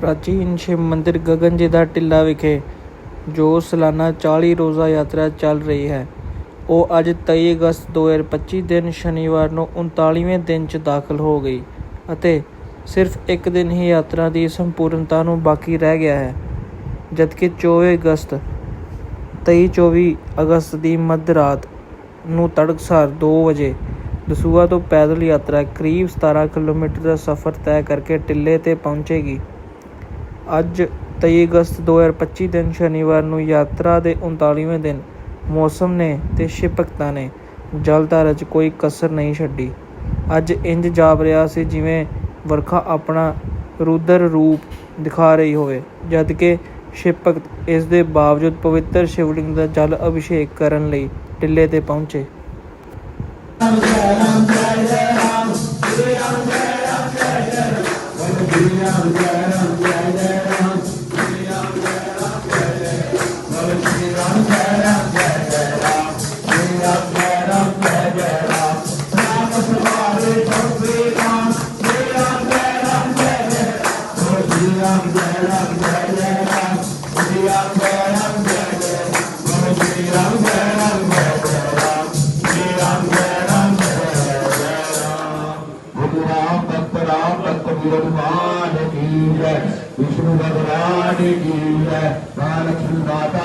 ਪ੍ਰਾਚੀਨ ਸ਼ਿਵ ਮੰਦਿਰ ਗਗਨਜੀ ਦਾ ਟਿੱਲਾ ਵਿਖੇ ਜੋ ਸਾਲਾਨਾ 40 ਰੋਜ਼ਾ ਯਾਤਰਾ ਚੱਲ ਰਹੀ ਹੈ। ਉਹ ਅੱਜ 23 ਅਗਸਤ 2025 ਦਿਨ ਸ਼ਨੀਵਾਰ ਨੂੰ 39ਵੇਂ ਦਿਨ 'ਚ ਦਾਖਲ ਹੋ ਗਈ ਅਤੇ ਸਿਰਫ ਇੱਕ ਦਿਨ ਹੀ ਯਾਤਰਾ ਦੀ ਸੰਪੂਰਨਤਾ ਨੂੰ ਬਾਕੀ ਰਹਿ ਗਿਆ ਹੈ, ਜਦਕਿ 24 ਅਗਸਤ 23-24 ਅਗਸਤ ਦੀ ਮੱਧ ਰਾਤ ਨੂੰ ਤੜਕਸਾਰ 2 ਵਜੇ ਦਸੂਹਾ ਤੋਂ ਪੈਦਲ ਯਾਤਰਾ ਕਰੀਬ 17 ਕਿਲੋਮੀਟਰ ਦਾ ਸਫ਼ਰ ਤੈਅ ਕਰਕੇ ਟਿੱਲੇ ਤੇ ਪਹੁੰਚੇਗੀ। ਅੱਜ 23 ਅਗਸਤ 2025 ਦਿਨ ਸ਼ਨੀਵਾਰ ਨੂੰ ਯਾਤਰਾ ਦੇ 39ਵੇਂ ਦਿਨ ਮੌਸਮ ਨੇ ਤੇ ਸ਼ਿਪਕਤਾ ਨੇ ਜਲਧਾਰਾ 'ਚ ਕੋਈ ਕਸਰ ਨਹੀਂ ਛੱਡੀ। ਅੱਜ ਇੰਜ ਜਾਪ ਰਿਹਾ ਸੀ ਜਿਵੇਂ ਵਰਖਾ ਆਪਣਾ ਰੁਦਰ ਰੂਪ ਦਿਖਾ ਰਹੀ ਹੋਵੇ ਜਦ ਕਿ ਸ਼ਿਪਕਤ ਇਸ ਦੇ ਬਾਵਜੂਦ ਪਵਿੱਤਰ ਸ਼ਿਵਲਿੰਗ ਦਾ ਜਲ ਅਭਿਸ਼ੇਕ ਕਰਨ ਲਈ ਟਿੱਲੇ ਤੇ ਪਹੁੰਚੇ। ਜੈ ਰਾਮ ਜੈ विष्णु भगवान की है महालक्ष्मी माता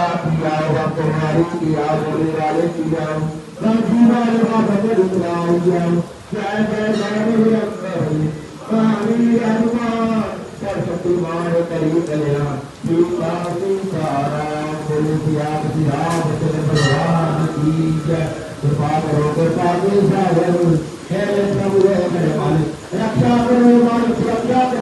ਆਇਤ ਦੀ ਆਓ ਬੋਲੇ ਵਾਲੇ ਕੀ ਆਓ ਰਾਜੀ ਵਾਲੇ ਬਾਬਾ ਦੇ ਉਤਰਾਓ ਜਾਓ ਜੈ ਜੈ ਜਾਨੀ ਹੋ ਅੰਤਰੀ ਪਾਣੀ ਅਨੁਮਾਨ ਸਰਪਤੀ ਮਾਨ ਕਰੀ ਕਲਿਆ। ਦੀਪਾ ਦੀਪਾਰਾ ਬੋਲੇ ਦੀ ਆਪ ਦੀ ਆਪ ਦੇ ਭਗਵਾਨ ਕੀ ਜੈ। ਕਿਰਪਾ ਕਰੋ ਕਿਰਪਾ ਦੇ ਸਾਗਰ ਹੈ ਪ੍ਰਭੂ ਹੈ ਮੇਰੇ ਮਾਲਕ ਰੱਖਿਆ ਕਰੋ ਮਾਲਕ